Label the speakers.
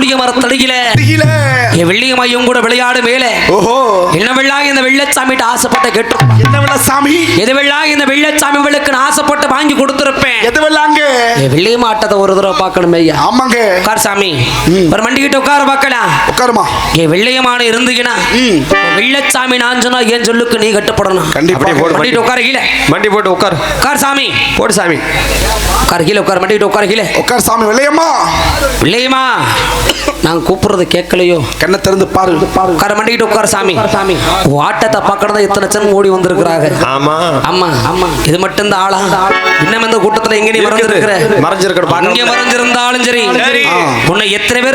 Speaker 1: புளிய மரத்தடியில. என் வெள்ளியம்மையும் கூட விளையாடு மேலே.
Speaker 2: ஓஹோ.
Speaker 1: என்ன வெள்ளாக இந்த வெள்ளச்சாமிட்டு ஆசைப்பட்ட கேட்டு
Speaker 2: என்ன விட சாமி?
Speaker 1: எது வெள்ளாக இந்த வெள்ளச்சாமி இவளுக்கு நான் ஆசைப்பட்டு வாங்கி கொடுத்துருப்பேன்?
Speaker 2: எது வெள்ளாங்க
Speaker 1: என் வெள்ளிய மாட்டத்தை ஒரு தடவை பார்க்கணும் ஐயா.
Speaker 2: ஆமாங்க.
Speaker 1: உட்கார் சாமி. ஒரு மண்டிக்கிட்ட உட்கார பார்க்கலாம்
Speaker 2: உட்காருமா.
Speaker 1: என் வெள்ளையமான இருந்துகினா
Speaker 2: ம்.
Speaker 1: வெள்ளச்சாமி நான் சொன்னா என் சொல்லுக்கு நீ கட்டுப்படணும்?
Speaker 2: கண்டிப்பா.
Speaker 1: மண்டிட்டு உட்கார கீழே.
Speaker 3: வண்டி போட்டு உட்கார்.
Speaker 1: உட்கார் சாமி.
Speaker 3: போடு சாமி.
Speaker 1: உட்கார கீழே உட்கார. மண்டிட்டு உட்கார கீழே.
Speaker 2: உட்கார் சாமி வெள்ளையம்மா.
Speaker 1: வெள்ளையம்மா நான் கூப்பிடுறது கேட்கலையோ?
Speaker 2: கண்ணை திறந்து பாரு பாரு.
Speaker 1: உட்கார மண்டிக்கிட்டு உட்கார சாமி. சாமி. ஆட்டத்தை பார்க்கறதா எத்தனை ஜனம் ஓடி வந்திருக்கிறாங்க.
Speaker 3: ஆமா.
Speaker 1: ஆமா. ஆமா. இது மட்டும் தான் ஆளா? இன்னும் இந்த கூட்டத்துல எங்க நீ மறந்துருக்கிற
Speaker 3: மறைஞ்சிருக்கணும்
Speaker 1: அங்கே மறைஞ்சிருந்தாலும் சரி.
Speaker 3: சரி.
Speaker 1: உன்னை எத்தனை பேர்